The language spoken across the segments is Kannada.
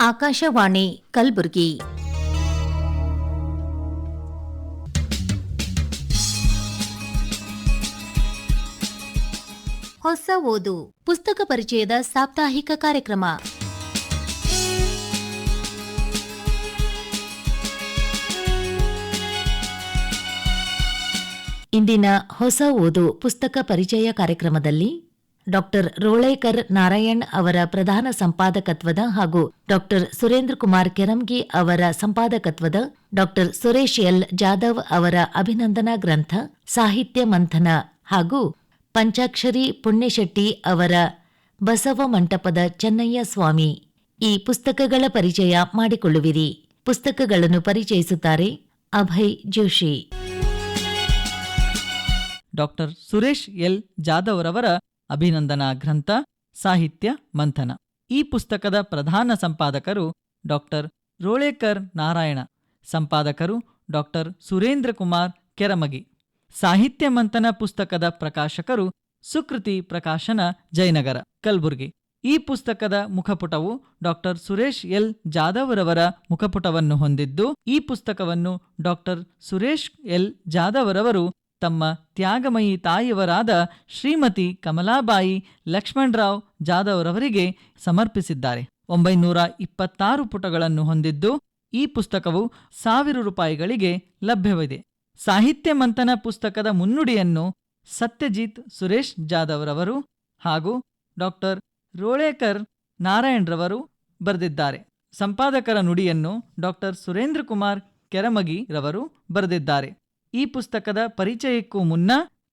ಆಕಾಶವಾಣಿ ಕಲಬುರಗಿ. ಹೊಸ ಓದು ಪುಸ್ತಕ ಪರಿಚಯದ ಸಾಪ್ತಾಹಿಕ ಕಾರ್ಯಕ್ರಮ. ಇಂದಿನ ಹೊಸ ಓದು ಪುಸ್ತಕ ಪರಿಚಯ ಕಾರ್ಯಕ್ರಮದಲ್ಲಿ ಡಾಕ್ಟರ್ ರೋಳೇಕರ್ ನಾರಾಯಣ್ ಅವರ ಪ್ರಧಾನ ಸಂಪಾದಕತ್ವದ ಹಾಗೂ ಡಾಕ್ಟರ್ ಸುರೇಂದ್ರ ಕುಮಾರ್ ಕೆರಂಗಿ ಅವರ ಸಂಪಾದಕತ್ವದ ಡಾಕ್ಟರ್ ಸುರೇಶ್ ಎಲ್ ಜಾಧವ್ ಅವರ ಅಭಿನಂದನಾ ಗ್ರಂಥ, ಸಾಹಿತ್ಯ ಮಂಥನ ಹಾಗೂ ಪಂಚಾಕ್ಷರಿ ಪುಣ್ಯಶೆಟ್ಟಿ ಅವರ ಬಸವ ಮಂಟಪದ ಚೆನ್ನಯ್ಯ ಸ್ವಾಮಿ. ಈ ಪುಸ್ತಕಗಳ ಪರಿಚಯ ಮಾಡಿಕೊಳ್ಳುವಿರಿ. ಪುಸ್ತಕಗಳನ್ನು ಪರಿಚಯಿಸುತ್ತಾರೆ ಅಭಯ್ ಜೋಶಿ. ಡಾಕ್ಟರ್ ಸುರೇಶ್ ಎಲ್ ಜಾಧವ್ರವರ ಅಭಿನಂದನಾ ಗ್ರಂಥ, ಸಾಹಿತ್ಯ, ಮಂಥನ. ಈ ಪುಸ್ತಕದ ಪ್ರಧಾನ ಸಂಪಾದಕರು ಡಾಕ್ಟರ್ ರೋಳೇಕರ್ ನಾರಾಯಣ, ಸಂಪಾದಕರು ಡಾಕ್ಟರ್ ಸುರೇಂದ್ರ ಕುಮಾರ್ ಕೆರಮಗಿ. ಸಾಹಿತ್ಯ ಮಂಥನ ಪುಸ್ತಕದ ಪ್ರಕಾಶಕರು ಸುಕೃತಿ ಪ್ರಕಾಶನ ಜಯನಗರ, ಕಲ್ಬುರ್ಗಿ. ಈ ಪುಸ್ತಕದ ಮುಖಪುಟವು ಡಾಕ್ಟರ್ ಸುರೇಶ್ ಎಲ್. ಜಾಧವ್ರವರ ಮುಖಪುಟವನ್ನು ಹೊಂದಿದ್ದು, ಈ ಪುಸ್ತಕವನ್ನು ಡಾಕ್ಟರ್ ಸುರೇಶ್ ಎಲ್. ಜಾಧವ್ರವರು ತಮ್ಮ ತ್ಯಾಗಮಯಿ ತಾಯಿಯವರಾದ ಶ್ರೀಮತಿ ಕಮಲಾಬಾಯಿ ಲಕ್ಷ್ಮಣರಾವ್ ಜಾಧವ್ರವರಿಗೆ ಸಮರ್ಪಿಸಿದ್ದಾರೆ. ಒಂಬೈನೂರ ಇಪ್ಪತ್ತಾರು ಪುಟಗಳನ್ನು ಹೊಂದಿದ್ದು ಈ ಪುಸ್ತಕವು ಸಾವಿರ ರೂಪಾಯಿಗಳಿಗೆ ಲಭ್ಯವಿದೆ. ಸಾಹಿತ್ಯ ಮಂಥನ ಪುಸ್ತಕದ ಮುನ್ನುಡಿಯನ್ನು ಸತ್ಯಜಿತ್ ಸುರೇಶ್ ಜಾಧವ್ರವರು ಹಾಗೂ ಡಾಕ್ಟರ್ ರೋಳೇಕರ್ ನಾರಾಯಣ್ರವರು ಬರೆದಿದ್ದಾರೆ. ಸಂಪಾದಕರ ನುಡಿಯನ್ನು ಡಾಕ್ಟರ್ ಸುರೇಂದ್ರ ಕುಮಾರ್ ಕೆರಮಗಿ ರವರು ಬರೆದಿದ್ದಾರೆ. ಈ ಪುಸ್ತಕದ ಪರಿಚಯಕ್ಕೂ ಮುನ್ನ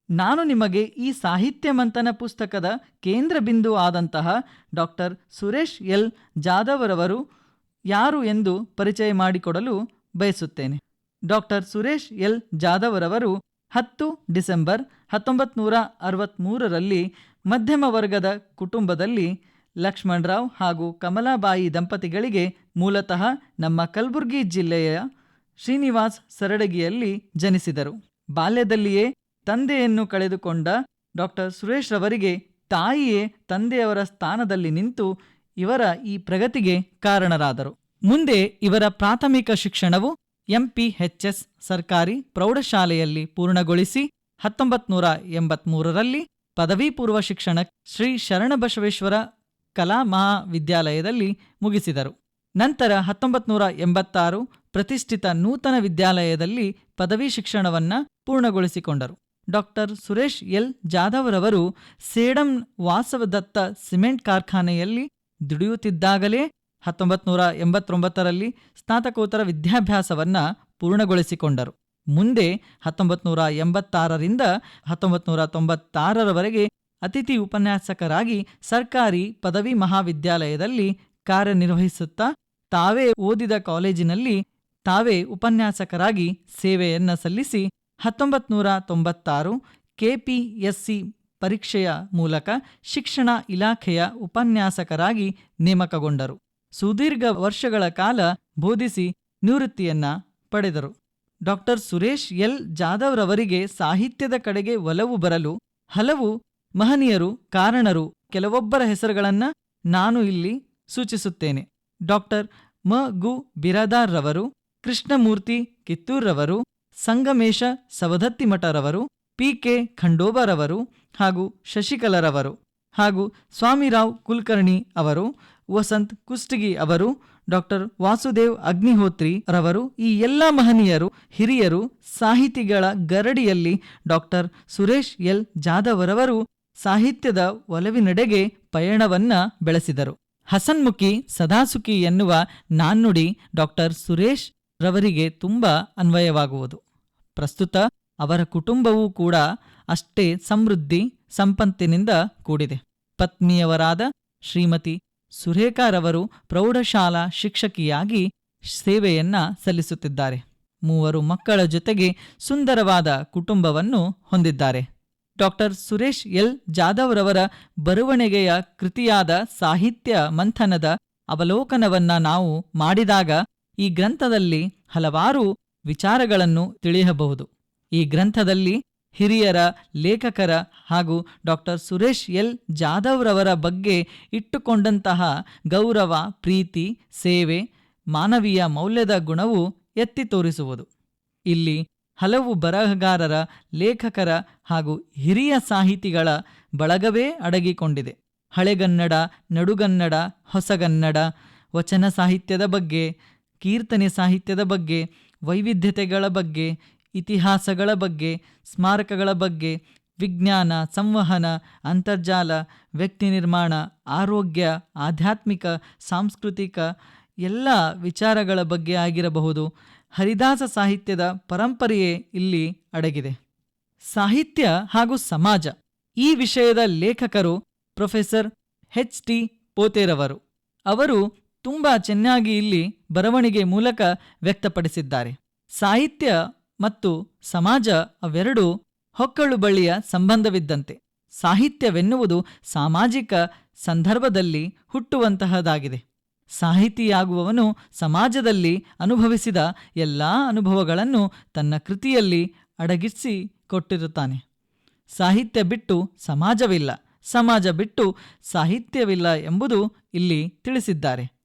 ನಾನು ನಿಮಗೆ ಈ ಸಾಹಿತ್ಯ ಮಂಥನ ಪುಸ್ತಕದ ಕೇಂದ್ರ ಬಿಂದು ಆದಂತಹ ಡಾಕ್ಟರ್ ಸುರೇಶ್ ಎಲ್. ಜಾಧವರವರು ಯಾರು ಎಂದು ಪರಿಚಯ ಮಾಡಿಕೊಡಲು ಬಯಸುತ್ತೇನೆ. Doctor Suresh L. ಜಾಧವರವರು ಹತ್ತು ಡಿಸೆಂಬರ್ ಹತ್ತೊಂಬತ್ತು ನೂರ ಅರವತ್ತ್ಮೂರರಲ್ಲಿ ಮಧ್ಯಮ ವರ್ಗದ ಕುಟುಂಬದಲ್ಲಿ ಲಕ್ಷ್ಮಣರಾವ್ ಹಾಗೂ ಕಮಲಾಬಾಯಿ ದಂಪತಿಗಳಿಗೆ ಮೂಲತಃ ನಮ್ಮ ಕಲಬುರಗಿ ಜಿಲ್ಲೆಯ ಶ್ರೀನಿವಾಸ್ ಸರಡಗಿಯಲ್ಲಿ ಜನಿಸಿದರು. ಬಾಲ್ಯದಲ್ಲಿಯೇ ತಂದೆಯನ್ನು ಕಳೆದುಕೊಂಡ ಡಾಕ್ಟರ್ ಸುರೇಶ್ ರವರಿಗೆ ತಾಯಿಯೇ ತಂದೆಯವರ ಸ್ಥಾನದಲ್ಲಿ ನಿಂತು ಇವರ ಈ ಪ್ರಗತಿಗೆ ಕಾರಣರಾದರು. ಮುಂದೆ ಇವರ ಪ್ರಾಥಮಿಕ ಶಿಕ್ಷಣವು ಎಂಪಿಎಚ್ಎಸ್ ಸರ್ಕಾರಿ ಪ್ರೌಢಶಾಲೆಯಲ್ಲಿ ಪೂರ್ಣಗೊಳಿಸಿ ಹತ್ತೊಂಬತ್ತು ನೂರ ಎಂಬತ್ಮೂರರಲ್ಲಿ ಪದವಿ ಪೂರ್ವ ಶಿಕ್ಷಣ ಶ್ರೀ ಶರಣಬಸವೇಶ್ವರ ಕಲಾ ಮಹಾವಿದ್ಯಾಲಯದಲ್ಲಿ ಮುಗಿಸಿದರು. ನಂತರ ಹತ್ತೊಂಬತ್ತು ನೂರ ಎಂಬತ್ತಾರು ಪ್ರತಿಷ್ಠಿತ ನೂತನ ವಿದ್ಯಾಲಯದಲ್ಲಿ ಪದವಿ ಶಿಕ್ಷಣವನ್ನ ಪೂರ್ಣಗೊಳಿಸಿಕೊಂಡರು. Doctor Suresh L. ಜಾಧವ್ರವರು Sedam Vasavadatta cement ಕಾರ್ಖಾನೆಯಲ್ಲಿ ದುಡಿಯುತ್ತಿದ್ದಾಗಲೇ ಹತ್ತೊಂಬತ್ತು ನೂರ ಎಂಬತ್ತೊಂಬತ್ತರಲ್ಲಿ ಸ್ನಾತಕೋತ್ತರ ವಿದ್ಯಾಭ್ಯಾಸವನ್ನ ಪೂರ್ಣಗೊಳಿಸಿಕೊಂಡರು. ಮುಂದೆ ಹತ್ತೊಂಬತ್ತು ನೂರ ಎಂಬತ್ತಾರರಿಂದ ಹತ್ತೊಂಬತ್ತು ತೊಂಬತ್ತಾರರವರೆಗೆ ಅತಿಥಿ ಉಪನ್ಯಾಸಕರಾಗಿ ಸರ್ಕಾರಿ ಪದವಿ ಮಹಾವಿದ್ಯಾಲಯದಲ್ಲಿ ಕಾರ್ಯನಿರ್ವಹಿಸುತ್ತಾ ತಾವೇ ಓದಿದ ಕಾಲೇಜಿನಲ್ಲಿ ತಾವೇ ಉಪನ್ಯಾಸಕರಾಗಿ ಸೇವೆಯನ್ನ ಸಲ್ಲಿಸಿ ಹತ್ತೊಂಬತ್ತು ನೂರ ತೊಂಬತ್ತಾರು ಕೆಪಿಎಸ್ಸಿ ಪರೀಕ್ಷೆಯ ಮೂಲಕ ಶಿಕ್ಷಣ ಇಲಾಖೆಯ ಉಪನ್ಯಾಸಕರಾಗಿ ನೇಮಕಗೊಂಡರು. ಸುದೀರ್ಘ ವರ್ಷಗಳ ಕಾಲ ಬೋಧಿಸಿ ನಿವೃತ್ತಿಯನ್ನ ಪಡೆದರು. Doctor Suresh L. ಜಾಧವ್ರವರಿಗೆ ಸಾಹಿತ್ಯದ ಕಡೆಗೆ ಒಲವು ಬರಲು ಹಲವು ಮಹನೀಯರು, ಕಾರಣರು, ಕೆಲವೊಬ್ಬರ ಹೆಸರುಗಳನ್ನ ನಾನು ಇಲ್ಲಿ ಸೂಚಿಸುತ್ತೇನೆ. ಡಾಕ್ಟರ್ ಮ ಗು ಬಿರಾದಾರ್ರವರು ಕೃಷ್ಣಮೂರ್ತಿ ಕಿತ್ತೂರವರು ಸಂಗಮೇಶ ಸವದತ್ತಿಮಠರವರು ಪಿ ಕೆ ಖಂಡೋಬರವರು ಹಾಗೂ ಶಶಿಕಲರವರು ಹಾಗೂ ಸ್ವಾಮಿರಾವ್ ಕುಲಕರ್ಣಿ ಅವರು, ವಸಂತ್ ಕುಷ್ಟಗಿ ಅವರು, ಡಾಕ್ಟರ್ ವಾಸುದೇವ್ ಅಗ್ನಿಹೋತ್ರಿ ರವರು, ಈ ಎಲ್ಲ ಮಹನೀಯರು, ಹಿರಿಯರು, ಸಾಹಿತಿಗಳ ಗರಡಿಯಲ್ಲಿ ಡಾಕ್ಟರ್ ಸುರೇಶ್ ಎಲ್. ಜಾಧವರವರು ಸಾಹಿತ್ಯದ ಒಲವಿನೆಡೆಗೆ ಪಯಣವನ್ನ ಬೆಳೆಸಿದರು. ಹಸನ್ಮುಖಿ ಸದಾಸುಖಿ ಎನ್ನುವ ನಾನ್ನುಡಿ ಡಾಕ್ಟರ್ ಸುರೇಶ್ ರವರಿಗೆ ತುಂಬ ಅನ್ವಯವಾಗುವುದು. ಪ್ರಸ್ತುತ ಅವರ ಕುಟುಂಬವೂ ಕೂಡ ಅಷ್ಟೇ ಸಮೃದ್ಧಿ, ಸಂಪತ್ತಿನಿಂದ ಕೂಡಿದೆ. ಪತ್ನಿಯವರಾದ ಶ್ರೀಮತಿ ಸುರೇಖಾರವರು ಪ್ರೌಢಶಾಲಾ ಶಿಕ್ಷಕಿಯಾಗಿ ಸೇವೆಯನ್ನ ಸಲ್ಲಿಸುತ್ತಿದ್ದಾರೆ. ಮೂವರು ಮಕ್ಕಳ ಜೊತೆಗೆ ಸುಂದರವಾದ ಕುಟುಂಬವನ್ನು ಹೊಂದಿದ್ದಾರೆ. Doctor Suresh L. ಜಾಧವ್ರವರ ಬರವಣಿಗೆಯ ಕೃತಿಯಾದ ಸಾಹಿತ್ಯ ಮಂಥನದ ಅವಲೋಕನವನ್ನ ನಾವು ಮಾಡಿದಾಗ ಈ ಗ್ರಂಥದಲ್ಲಿ ಹಲವಾರು ವಿಚಾರಗಳನ್ನು ತಿಳಿಯಬಹುದು. ಈ ಗ್ರಂಥದಲ್ಲಿ ಹಿರಿಯರ, ಲೇಖಕರ ಹಾಗೂ ಡಾಕ್ಟರ್ ಸುರೇಶ್ ಎಲ್. ಜಾಧವ್ರವರ ಬಗ್ಗೆ ಇಟ್ಟುಕೊಂಡಂತಹ ಗೌರವ, ಪ್ರೀತಿ, ಸೇವೆ, ಮಾನವೀಯ ಮೌಲ್ಯದ ಗುಣವು ಎತ್ತಿ ತೋರಿಸುವುದು. ಇಲ್ಲಿ ಹಲವು ಬರಹಗಾರರ, ಲೇಖಕರ ಹಾಗೂ ಹಿರಿಯ ಸಾಹಿತಿಗಳ ಬಳಗವೇ ಅಡಗಿಕೊಂಡಿದೆ. ಹಳೆಗನ್ನಡ, ನಡುಗನ್ನಡ, ಹೊಸಗನ್ನಡ, ವಚನ ಸಾಹಿತ್ಯದ ಬಗ್ಗೆ ಕೀರ್ತನೆ ಸಾಹಿತ್ಯದ ಬಗ್ಗೆ, ವೈವಿಧ್ಯತೆಗಳ ಬಗ್ಗೆ, ಇತಿಹಾಸಗಳ ಬಗ್ಗೆ, ಸ್ಮಾರಕಗಳ ಬಗ್ಗೆ, ವಿಜ್ಞಾನ, ಸಂವಹನ, ಅಂತರ್ಜಾಲ, ವ್ಯಕ್ತಿ ನಿರ್ಮಾಣ, ಆರೋಗ್ಯ, ಆಧ್ಯಾತ್ಮಿಕ, ಸಾಂಸ್ಕೃತಿಕ ಎಲ್ಲ ವಿಚಾರಗಳ ಬಗ್ಗೆ ಆಗಿರಬಹುದು. ಹರಿದಾಸ ಸಾಹಿತ್ಯದ ಪರಂಪರೆಯೇ ಇಲ್ಲಿ ಅಡಗಿದೆ. ಸಾಹಿತ್ಯ ಹಾಗೂ ಸಮಾಜ. ಈ ವಿಷಯದ ಲೇಖಕರು ಪ್ರೊಫೆಸರ್ ಎಚ್ ಟಿ ಪೋತೆರವರು. ಅವರು ತುಂಬ ಚೆನ್ನಾಗಿ ಇಲ್ಲಿ ಬರವಣಿಗೆ ಮೂಲಕ ವ್ಯಕ್ತಪಡಿಸಿದ್ದಾರೆ. ಸಾಹಿತ್ಯ ಮತ್ತು ಸಮಾಜ ಅವೆರಡೂ ಹೊಕ್ಕಳು ಬಳ್ಳಿಯ ಸಂಬಂಧವಿದ್ದಂತೆ. ಸಾಹಿತ್ಯವೆನ್ನುವುದು ಸಾಮಾಜಿಕ ಸಂದರ್ಭದಲ್ಲಿ ಹುಟ್ಟುವಂತಹದಾಗಿದೆ. ಸಾಹಿತಿಯಾಗುವವನು ಸಮಾಜದಲ್ಲಿ ಅನುಭವಿಸಿದ ಎಲ್ಲ ಅನುಭವಗಳನ್ನು ತನ್ನ ಕೃತಿಯಲ್ಲಿ ಅಡಗಿಸಿ ಕೊಟ್ಟಿರುತ್ತಾನೆ. ಸಾಹಿತ್ಯ ಬಿಟ್ಟು ಸಮಾಜವಿಲ್ಲ. ಸಮಾಜ ಬಿಟ್ಟು ಸಾಹಿತ್ಯವಿಲ್ಲ ಎಂಬುದು ಇಲ್ಲಿ ತಿಳಿಸಿದ್ದಾರೆ.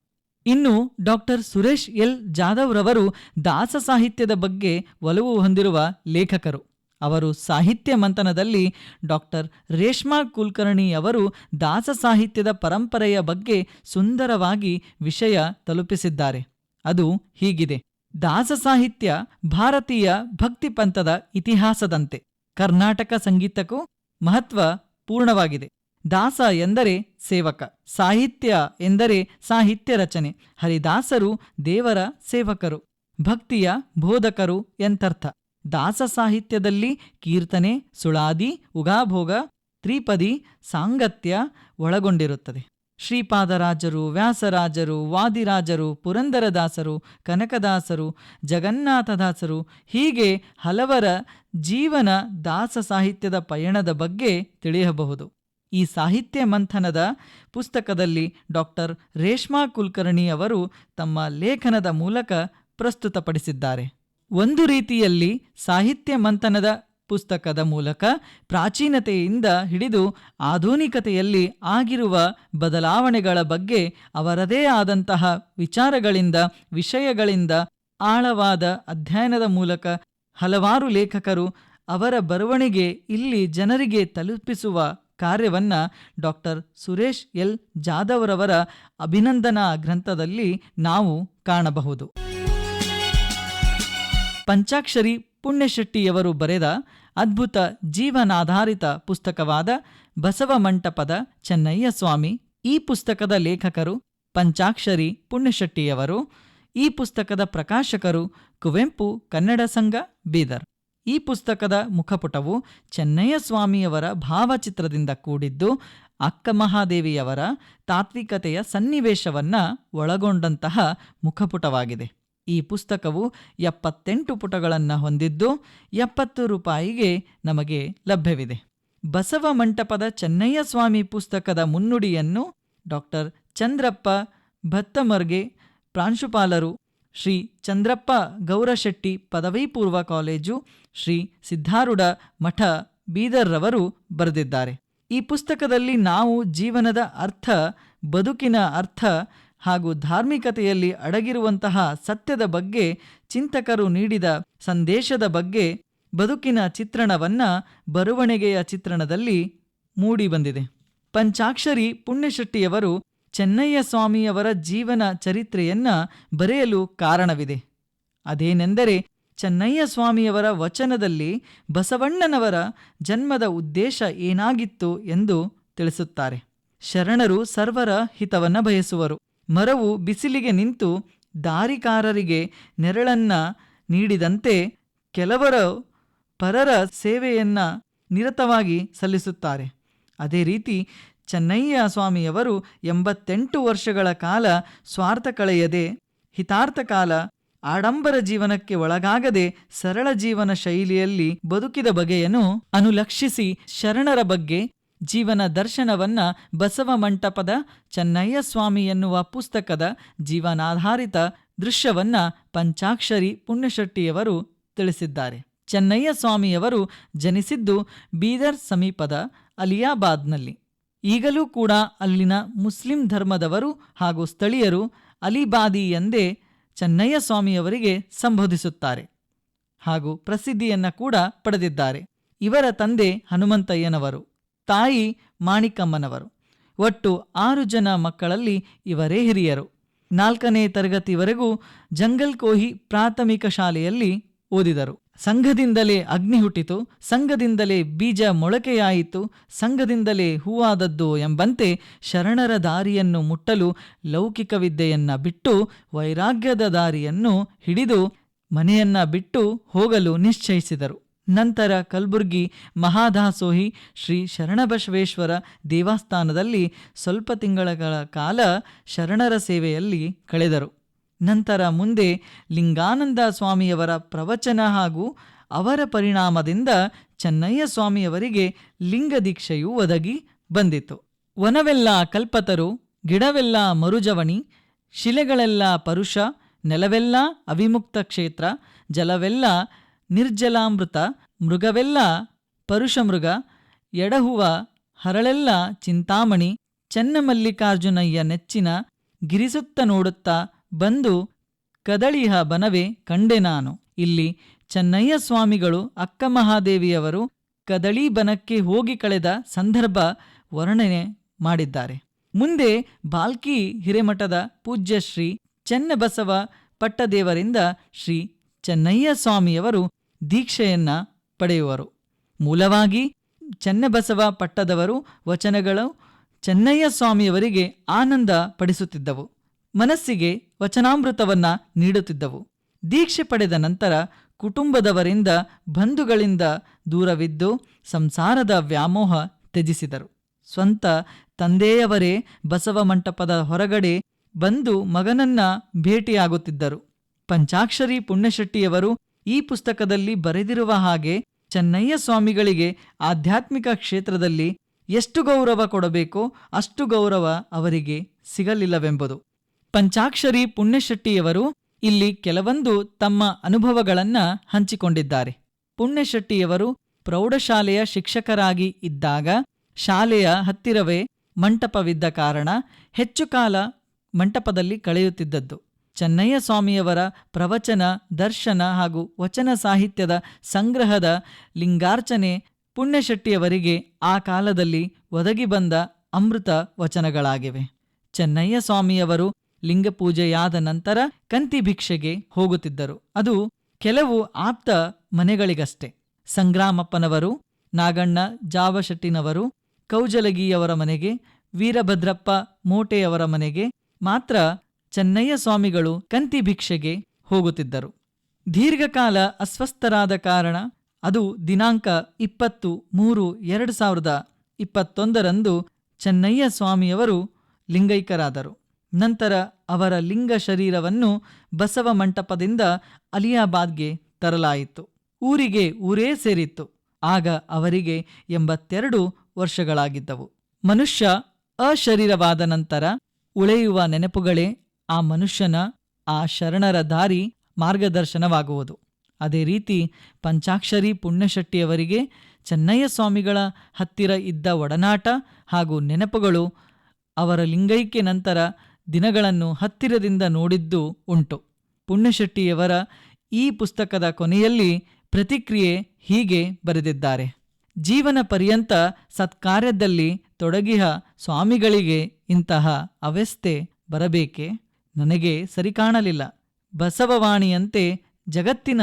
ಇನ್ನು ಡಾಕ್ಟರ್ ಸುರೇಶ್ ಎಲ್ ಜಾಧವ್ ರವರು ದಾಸ ಸಾಹಿತ್ಯದ ಬಗ್ಗೆ ಒಲವು ಹೊಂದಿರುವ ಲೇಖಕರು. ಅವರು ಸಾಹಿತ್ಯ ಮಂಥನದಲ್ಲಿ ಡಾಕ್ಟರ್ ರೇಷ್ಮಾ ಕುಲಕರ್ಣಿ ಅವರು ದಾಸ ಸಾಹಿತ್ಯದ ಪರಂಪರೆಯ ಬಗ್ಗೆ ಸುಂದರವಾಗಿ ವಿಷಯ ತಲುಪಿಸಿದ್ದಾರೆ. ಅದು ಹೀಗಿದೆ. ದಾಸ ಸಾಹಿತ್ಯ ಭಾರತೀಯ ಭಕ್ತಿ ಪಂಥದ ಇತಿಹಾಸದಂತೆ. ಕರ್ನಾಟಕ ಸಂಗೀತಕ್ಕೂ ಮಹತ್ವ ಪೂರ್ಣವಾಗಿದೆ. ದಾಸ ಎಂದರೆ ಸೇವಕ, ಸಾಹಿತ್ಯ ಎಂದರೆ ಸಾಹಿತ್ಯ ರಚನೆ. ಹರಿದಾಸರು ದೇವರ ಸೇವಕರು, ಭಕ್ತಿಯ ಬೋಧಕರು ಎಂತರ್ಥ. ದಾಸ ಸಾಹಿತ್ಯದಲ್ಲಿ ಕೀರ್ತನೆ, ಸುಳಾದಿ, ಉಗಾಭೋಗ, ತ್ರಿಪದಿ, ಸಾಂಗತ್ಯ ಒಳಗೊಂಡಿರುತ್ತದೆ. ಶ್ರೀಪಾದರಾಜರು, ವ್ಯಾಸರಾಜರು, ವಾದಿರಾಜರು, ಪುರಂದರದಾಸರು, ಕನಕದಾಸರು, ಜಗನ್ನಾಥದಾಸರು ಹೀಗೆ ಹಲವರ ಜೀವನ ದಾಸ ಸಾಹಿತ್ಯದ ಪಯಣದ ಬಗ್ಗೆ ತಿಳಿಯಬಹುದು. ಈ ಸಾಹಿತ್ಯ ಮಂಥನದ ಪುಸ್ತಕದಲ್ಲಿ ಡಾಕ್ಟರ್ ರೇಷ್ಮಾ ಕುಲಕರ್ಣಿ ಅವರು ತಮ್ಮ ಲೇಖನದ ಮೂಲಕ ಪ್ರಸ್ತುತಪಡಿಸಿದ್ದಾರೆ. ಒಂದು ರೀತಿಯಲ್ಲಿ ಸಾಹಿತ್ಯ ಮಂಥನದ ಪುಸ್ತಕದ ಮೂಲಕ ಪ್ರಾಚೀನತೆಯಿಂದ ಹಿಡಿದು ಆಧುನಿಕತೆಯಲ್ಲಿ ಆಗಿರುವ ಬದಲಾವಣೆಗಳ ಬಗ್ಗೆ ಅವರದೇ ಆದಂತಹ ವಿಚಾರಗಳಿಂದ, ವಿಷಯಗಳಿಂದ ಆಳವಾದ ಅಧ್ಯಯನದ ಮೂಲಕ ಹಲವಾರು ಲೇಖಕರು ಅವರ ಬರವಣಿಗೆ ಇಲ್ಲಿ ಜನರಿಗೆ ತಲುಪಿಸುವ ಕಾರ್ಯವನ್ನ ಡಾಕ್ಟರ್ ಸುರೇಶ್ ಎಲ್ ಜಾಧವ್ರವರ ಅಭಿನಂದನಾ ಗ್ರಂಥದಲ್ಲಿ ನಾವು ಕಾಣಬಹುದು. ಪಂಚಾಕ್ಷರಿ ಪುಣ್ಯಶೆಟ್ಟಿಯವರು ಬರೆದ ಅದ್ಭುತ ಜೀವನಾಧಾರಿತ ಪುಸ್ತಕವಾದ ಬಸವ ಮಂಟಪದ ಚೆನ್ನಯ್ಯ ಸ್ವಾಮಿ. ಈ ಪುಸ್ತಕದ ಲೇಖಕರು ಪಂಚಾಕ್ಷರಿ ಪುಣ್ಯಶೆಟ್ಟಿಯವರು. ಈ ಪುಸ್ತಕದ ಪ್ರಕಾಶಕರು ಕುವೆಂಪು ಕನ್ನಡ ಸಂಘ ಬೀದರ್. ಈ ಪುಸ್ತಕದ ಮುಖಪುಟವು ಚೆನ್ನಯ್ಯ ಸ್ವಾಮಿಯವರ ಭಾವಚಿತ್ರದಿಂದ ಕೂಡಿದ್ದು, ಅಕ್ಕ ಮಹಾದೇವಿಯವರ ತಾತ್ವಿಕತೆಯ ಸನ್ನಿವೇಶವನ್ನ ಒಳಗೊಂಡಂತಹ ಮುಖಪುಟವಾಗಿದೆ. ಈ ಪುಸ್ತಕವು ಎಪ್ಪತ್ತೆಂಟು ಪುಟಗಳನ್ನು ಹೊಂದಿದ್ದು, ಎಪ್ಪತ್ತು ರೂಪಾಯಿಗೆ ನಮಗೆ ಲಭ್ಯವಿದೆ. ಬಸವ ಮಂಟಪದ ಚೆನ್ನಯ್ಯ ಸ್ವಾಮಿ ಪುಸ್ತಕದ ಮುನ್ನುಡಿಯನ್ನು ಡಾಕ್ಟರ್ ಚಂದ್ರಪ್ಪ ಭತ್ತಮರ್ಗೆ ಪ್ರಾಂಶುಪಾಲರು ಶ್ರೀ ಚಂದ್ರಪ್ಪ ಗೌರಶೆಟ್ಟಿ ಪದವಿ ಪೂರ್ವ ಕಾಲೇಜು ಶ್ರೀ ಸಿದ್ಧಾರೂಢ ಮಠ ಬೀದರ್ರವರು ಬರೆದಿದ್ದಾರೆ. ಈ ಪುಸ್ತಕದಲ್ಲಿ ನಾವು ಜೀವನದ ಅರ್ಥ, ಬದುಕಿನ ಅರ್ಥ ಹಾಗೂ ಧಾರ್ಮಿಕತೆಯಲ್ಲಿ ಅಡಗಿರುವಂತಹ ಸತ್ಯದ ಬಗ್ಗೆ ಚಿಂತಕರು ನೀಡಿದ ಸಂದೇಶದ ಬಗ್ಗೆ ಬದುಕಿನ ಚಿತ್ರಣವನ್ನ ಬರವಣಿಗೆಯ ಚಿತ್ರಣದಲ್ಲಿ ಮೂಡಿಬಂದಿದೆ. ಪಂಚಾಕ್ಷರಿ ಪುಣ್ಯಶೆಟ್ಟಿಯವರು ಚೆನ್ನಯ್ಯ ಸ್ವಾಮಿಯವರ ಜೀವನ ಚರಿತ್ರೆಯನ್ನ ಬರೆಯಲು ಕಾರಣವಿದೆ. ಅದೇನೆಂದರೆ ಚೆನ್ನಯ್ಯ ಸ್ವಾಮಿಯವರ ವಚನದಲ್ಲಿ ಬಸವಣ್ಣನವರ ಜನ್ಮದ ಉದ್ದೇಶ ಏನಾಗಿತ್ತು ಎಂದು ತಿಳಿಸುತ್ತಾರೆ. ಶರಣರು ಸರ್ವರ ಹಿತವನ್ನ ಬಯಸುವರು. ಮರವು ಬಿಸಿಲಿಗೆ ನಿಂತು ದಾರಿಕಾರರಿಗೆ ನೆರಳನ್ನ ನೀಡಿದಂತೆ ಕೆಲವರು ಪರರ ಸೇವೆಯನ್ನ ನಿರತವಾಗಿ ಸಲ್ಲಿಸುತ್ತಾರೆ. ಅದೇ ರೀತಿ ಚೆನ್ನಯ್ಯ ಸ್ವಾಮಿಯವರು ಎಂಬತ್ತೆಂಟು ವರ್ಷಗಳ ಕಾಲ ಸ್ವಾರ್ಥ ಕಳೆಯದೆ, ಹಿತಾರ್ಥ ಕಾಲ ಆಡಂಬರ ಜೀವನಕ್ಕೆ ಒಳಗಾಗದೆ ಸರಳ ಜೀವನ ಶೈಲಿಯಲ್ಲಿ ಬದುಕಿದ ಬಗೆಯನ್ನು ಅನುಲಕ್ಷಿಸಿ ಶರಣರ ಬಗ್ಗೆ ಜೀವನ ದರ್ಶನವನ್ನ ಬಸವ ಮಂಟಪದ ಚೆನ್ನಯ್ಯ ಸ್ವಾಮಿ ಎನ್ನುವ ಪುಸ್ತಕದ ಜೀವನಾಧಾರಿತ ದೃಶ್ಯವನ್ನ ಪಂಚಾಕ್ಷರಿ ಪುಣ್ಯಶೆಟ್ಟಿಯವರು ತಿಳಿಸಿದ್ದಾರೆ. ಚೆನ್ನಯ್ಯ ಸ್ವಾಮಿಯವರು ಜನಿಸಿದ್ದು ಬೀದರ್ ಸಮೀಪದ ಅಲಿಯಾಬಾದ್ನಲ್ಲಿ. ಈಗಲೂ ಕೂಡ ಅಲ್ಲಿನ ಮುಸ್ಲಿಂ ಧರ್ಮದವರು ಹಾಗೂ ಸ್ಥಳೀಯರು ಅಲಿಬಾದಿ ಎಂದೇ ಚೆನ್ನಯ್ಯ ಸ್ವಾಮಿಯವರಿಗೆ ಸಂಬೋಧಿಸುತ್ತಾರೆ ಹಾಗೂ ಪ್ರಸಿದ್ಧಿಯನ್ನ ಕೂಡ ಪಡೆದಿದ್ದಾರೆ. ಇವರ ತಂದೆ ಹನುಮಂತಯ್ಯನವರು, ತಾಯಿ ಮಾಣಿಕಮ್ಮನವರು. ಒಟ್ಟು ಆರು ಜನ ಮಕ್ಕಳಲ್ಲಿ ಇವರೇ ಹಿರಿಯರು. ನಾಲ್ಕನೇ ತರಗತಿವರೆಗೂ ಜಂಗಲ್ ಕೋಹಿ ಪ್ರಾಥಮಿಕ ಶಾಲೆಯಲ್ಲಿ ಓದಿದರು. ಸಂಘದಿಂದಲೇ ಅಗ್ನಿ ಹುಟ್ಟಿತು, ಸಂಘದಿಂದಲೇ ಬೀಜ ಮೊಳಕೆಯಾಯಿತು, ಸಂಘದಿಂದಲೇ ಹೂವಾದದ್ದು ಎಂಬಂತೆ ಶರಣರ ದಾರಿಯನ್ನು ಮುಟ್ಟಲು ಲೌಕಿಕ ವಿದ್ಯೆಯನ್ನ ಬಿಟ್ಟು ವೈರಾಗ್ಯದ ದಾರಿಯನ್ನು ಹಿಡಿದು ಮನೆಯನ್ನ ಬಿಟ್ಟು ಹೋಗಲು ನಿಶ್ಚಯಿಸಿದರು. ನಂತರ ಕಲ್ಬುರ್ಗಿ ಮಹಾದಾಸೋಹಿ ಶ್ರೀ ಶರಣಬಸವೇಶ್ವರ ದೇವಸ್ಥಾನದಲ್ಲಿ ಸ್ವಲ್ಪ ತಿಂಗಳ ಕಾಲ ಶರಣರ ಸೇವೆಯಲ್ಲಿ ಕಳೆದರು. ನಂತರ ಮುಂದೆ ಲಿಂಗಾನಂದ ಸ್ವಾಮಿಯವರ ಪ್ರವಚನ ಹಾಗೂ ಅವರ ಪರಿಣಾಮದಿಂದ ಚೆನ್ನಯ್ಯ ಸ್ವಾಮಿಯವರಿಗೆ ಲಿಂಗ ದೀಕ್ಷೆಯು ಒದಗಿ ಬಂದಿತು. ವನವೆಲ್ಲ ಕಲ್ಪತರು, ಗಿಡವೆಲ್ಲ ಮರುಜವಣಿ, ಶಿಲೆಗಳೆಲ್ಲ ಪರುಷ, ನೆಲವೆಲ್ಲ ಅವಿಮುಕ್ತ ಕ್ಷೇತ್ರ, ಜಲವೆಲ್ಲ ನಿರ್ಜಲಾಮೃತ, ಮೃಗವೆಲ್ಲ ಪರುಷಮೃಗ, ಎಡಹುವ ಹರಳೆಲ್ಲ ಚಿಂತಾಮಣಿ, ಚನ್ನಮಲ್ಲಿಕಾರ್ಜುನಯ್ಯ ನೆಚ್ಚಿನ ಗಿರಿಸುತ್ತ ನೋಡುತ್ತಾ ಬಂದು ಕದಳಿಹ ಬನವೇ ಕಂಡೆ ನಾನು. ಇಲ್ಲಿ ಚೆನ್ನಯ್ಯ ಸ್ವಾಮಿಗಳು ಅಕ್ಕ ಮಹಾದೇವಿಯವರು ಕದಳಿ ಬನಕ್ಕೆ ಹೋಗಿ ಕಳೆದ ಸಂದರ್ಭ ವರ್ಣನೆ ಮಾಡಿದ್ದಾರೆ. ಮುಂದೆ ಬಾಲ್ಕಿ ಹಿರೇಮಠದ ಪೂಜ್ಯ ಶ್ರೀ ಚೆನ್ನಬಸವ ಪಟ್ಟದೇವರಿಂದ ಶ್ರೀ ಚೆನ್ನಯ್ಯ ಸ್ವಾಮಿಯವರು ದೀಕ್ಷೆಯನ್ನ ಪಡೆಯುವರು. ಮೂಲವಾಗಿ ಚೆನ್ನಬಸವ ಪಟ್ಟದವರು ವಚನಗಳು ಚೆನ್ನಯ್ಯ ಸ್ವಾಮಿಯವರಿಗೆ ಆನಂದ ಪಡಿಸುತ್ತಿದ್ದವು. ಮನಸ್ಸಿಗೆ ವಚನಾಮೃತವನ್ನ ನೀಡುತ್ತಿದ್ದವು. ದೀಕ್ಷೆ ಪಡೆದ ನಂತರ ಕುಟುಂಬದವರಿಂದ ಬಂಧುಗಳಿಂದ ದೂರವಿದ್ದು ಸಂಸಾರದ ವ್ಯಾಮೋಹ ತ್ಯಜಿಸಿದರು. ಸ್ವಂತ ತಂದೆಯವರೇ ಬಸವ ಮಂಟಪದ ಹೊರಗಡೆ ಬಂದು ಮಗನನ್ನ ಭೇಟಿಯಾಗುತ್ತಿದ್ದರು. ಪಂಚಾಕ್ಷರಿ ಪುಣ್ಯಶೆಟ್ಟಿಯವರು ಈ ಪುಸ್ತಕದಲ್ಲಿ ಬರೆದಿರುವ ಹಾಗೆ ಚೆನ್ನಯ್ಯ ಸ್ವಾಮಿಗಳಿಗೆ ಆಧ್ಯಾತ್ಮಿಕ ಕ್ಷೇತ್ರದಲ್ಲಿ ಎಷ್ಟು ಗೌರವ ಕೊಡಬೇಕೋ ಅಷ್ಟು ಗೌರವ ಅವರಿಗೆ ಸಿಗಲಿಲ್ಲವೆಂಬುದು. ಪಂಚಾಕ್ಷರಿ ಪುಣ್ಯಶೆಟ್ಟಿಯವರು ಇಲ್ಲಿ ಕೆಲವೊಂದು ತಮ್ಮ ಅನುಭವಗಳನ್ನ ಹಂಚಿಕೊಂಡಿದ್ದಾರೆ. ಪುಣ್ಯಶೆಟ್ಟಿಯವರು ಪ್ರೌಢಶಾಲೆಯ ಶಿಕ್ಷಕರಾಗಿ ಇದ್ದಾಗ ಶಾಲೆಯ ಹತ್ತಿರವೇ ಮಂಟಪವಿದ್ದ ಕಾರಣ ಹೆಚ್ಚು ಕಾಲ ಮಂಟಪದಲ್ಲಿ ಕಳೆಯುತ್ತಿದ್ದದ್ದು. ಚೆನ್ನಯ್ಯ ಸ್ವಾಮಿಯವರ ಪ್ರವಚನ, ದರ್ಶನ ಹಾಗೂ ವಚನ ಸಾಹಿತ್ಯದ ಸಂಗ್ರಹದ ಲಿಂಗಾರ್ಚನೆ ಪುಣ್ಯಶೆಟ್ಟಿಯವರಿಗೆ ಆ ಕಾಲದಲ್ಲಿ ಒದಗಿ ಬಂದ ಅಮೃತ ವಚನಗಳಾಗಿವೆ. ಚೆನ್ನಯ್ಯ ಸ್ವಾಮಿಯವರು ಲಿಂಗಪೂಜೆಯಾದ ನಂತರ ಕಂತಿ ಭಿಕ್ಷೆಗೆ ಹೋಗುತ್ತಿದ್ದರು. ಅದು ಕೆಲವು ಆಪ್ತ ಮನೆಗಳಿಗಷ್ಟೆ. ಸಂಗ್ರಾಮಪ್ಪನವರು, ನಾಗಣ್ಣ ಜಾವಶೆಟ್ಟಿನವರು, ಕೌಜಲಗಿಯವರ ಮನೆಗೆ, ವೀರಭದ್ರಪ್ಪ ಮೋಟೆಯವರ ಮನೆಗೆ ಮಾತ್ರ ಚೆನ್ನಯ್ಯ ಸ್ವಾಮಿಗಳು ಕಂತಿ ಭಿಕ್ಷೆಗೆ ಹೋಗುತ್ತಿದ್ದರು. ದೀರ್ಘಕಾಲ ಅಸ್ವಸ್ಥರಾದ ಕಾರಣ ಅದು ದಿನಾಂಕ ಇಪ್ಪತ್ತು ಮೂರು ಎರಡು ಸಾವಿರದ ಇಪ್ಪತ್ತೊಂದರಂದು ಚೆನ್ನಯ್ಯ ಸ್ವಾಮಿಯವರು ಲಿಂಗೈಕ್ಯರಾದರು ನಂತರ ಅವರ ಲಿಂಗ ಶರೀರವನ್ನು ಬಸವ ಮಂಟಪದಿಂದ ಅಲಿಯಾಬಾದ್ಗೆ ತರಲಾಯಿತು. ಊರಿಗೆ ಊರೇ ಸೇರಿತ್ತು. ಆಗ ಅವರಿಗೆ ಎಂಬತ್ತೆರಡು ವರ್ಷಗಳಾಗಿದ್ದವು. ಮನುಷ್ಯ ಅಶರೀರವಾದ ನಂತರ ಉಳೆಯುವ ನೆನಪುಗಳೇ ಆ ಮನುಷ್ಯನ, ಆ ಶರಣರ ದಾರಿ ಮಾರ್ಗದರ್ಶನವಾಗುವುದು. ಅದೇ ರೀತಿ ಪಂಚಾಕ್ಷರಿ ಪುಣ್ಯಶೆಟ್ಟಿಯವರಿಗೆ ಚೆನ್ನಯ್ಯ ಸ್ವಾಮಿಗಳ ಹತ್ತಿರ ಇದ್ದ ಒಡನಾಟ ಹಾಗೂ ನೆನಪುಗಳು ಅವರ ಲಿಂಗೈಕ್ಯ ನಂತರ ದಿನಗಳನ್ನು ಹತ್ತಿರದಿಂದ ನೋಡಿದ್ದು ಉಂಟು. ಪುಣ್ಯಶೆಟ್ಟಿಯವರ ಈ ಪುಸ್ತಕದ ಕೊನೆಯಲ್ಲಿ ಪ್ರತಿಕ್ರಿಯೆ ಹೀಗೆ ಬರೆದಿದ್ದಾರೆ. ಜೀವನ ಪರ್ಯಂತ ಸತ್ಕಾರ್ಯದಲ್ಲಿ ತೊಡಗಿಹ ಸ್ವಾಮಿಗಳಿಗೆ ಇಂತಹ ಅವಸ್ಥೆ ಬರಬೇಕೆ? ನನಗೆ ಸರಿಕಾಣಲಿಲ್ಲ. ಬಸವವಾಣಿಯಂತೆ ಜಗತ್ತಿನ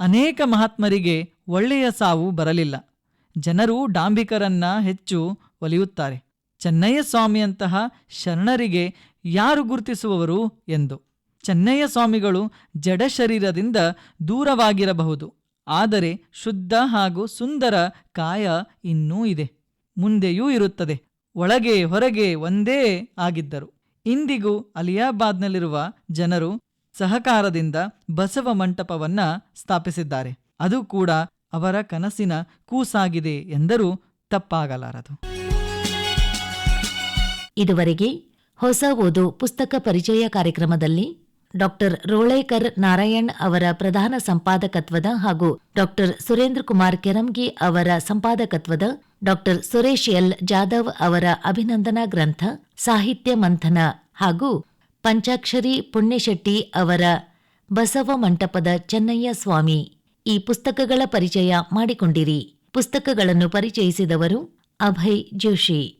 ಅನೇಕ ಮಹಾತ್ಮರಿಗೆ ಒಳ್ಳೆಯ ಸಾವು ಬರಲಿಲ್ಲ. ಜನರು ಡಾಂಬಿಕರನ್ನ ಹೆಚ್ಚು ಒಲಿಯುತ್ತಾರೆ. ಚೆನ್ನಯ್ಯ ಸ್ವಾಮಿಯಂತಹ ಶರಣರಿಗೆ ಯಾರು ಗುರುತಿಸುವವರು ಎಂದು. ಚೆನ್ನಯ್ಯ ಸ್ವಾಮಿಗಳು ಜಡ ಶರೀರದಿಂದ ದೂರವಾಗಿರಬಹುದು. ಆದರೆ ಶುದ್ಧ ಹಾಗೂ ಸುಂದರ ಕಾಯ ಇನ್ನೂ ಇದೆ. ಮುಂದೆಯೂ ಇರುತ್ತದೆ. ಒಳಗೆ ಹೊರಗೆ ಒಂದೇ ಆಗಿದ್ದರು. ಇಂದಿಗೂ ಅಲಿಯಾಬಾದ್ನಲ್ಲಿರುವ ಜನರು ಸಹಕಾರದಿಂದ ಬಸವ ಮಂಟಪವನ್ನ ಸ್ಥಾಪಿಸಿದ್ದಾರೆ. ಅದು ಕೂಡ ಅವರ ಕನಸಿನ ಕೂಸಾಗಿದೆ ಎಂದರೂ ತಪ್ಪಾಗಲಾರದು. ಇದುವರೆಗೆ ಹೊಸ ಓದು ಪುಸ್ತಕ ಪರಿಚಯ ಕಾರ್ಯಕ್ರಮದಲ್ಲಿ ಡಾಕ್ಟರ್ ರೋಳೇಕರ್ ನಾರಾಯಣ್ ಅವರ ಪ್ರಧಾನ ಸಂಪಾದಕತ್ವದ ಹಾಗೂ ಡಾಕ್ಟರ್ ಸುರೇಂದ್ರ ಕುಮಾರ್ ಕೆರಂಗಿ ಅವರ ಸಂಪಾದಕತ್ವದ ಡಾಕ್ಟರ್ ಸುರೇಶ್ ಎಲ್ ಜಾಧವ್ ಅವರ ಅಭಿನಂದನಾ ಗ್ರಂಥ, ಸಾಹಿತ್ಯ ಮಂಥನ ಹಾಗೂ ಪಂಚಾಕ್ಷರಿ ಪುಣ್ಯಶೆಟ್ಟಿ ಅವರ ಬಸವ ಮಂಟಪದ ಚೆನ್ನಯ್ಯ ಸ್ವಾಮಿ. ಈ ಪುಸ್ತಕಗಳ ಪರಿಚಯ ಮಾಡಿಕೊಂಡಿರಿ. ಪುಸ್ತಕಗಳನ್ನು ಪರಿಚಯಿಸಿದವರು ಅಭಯ್ ಜೋಶಿ.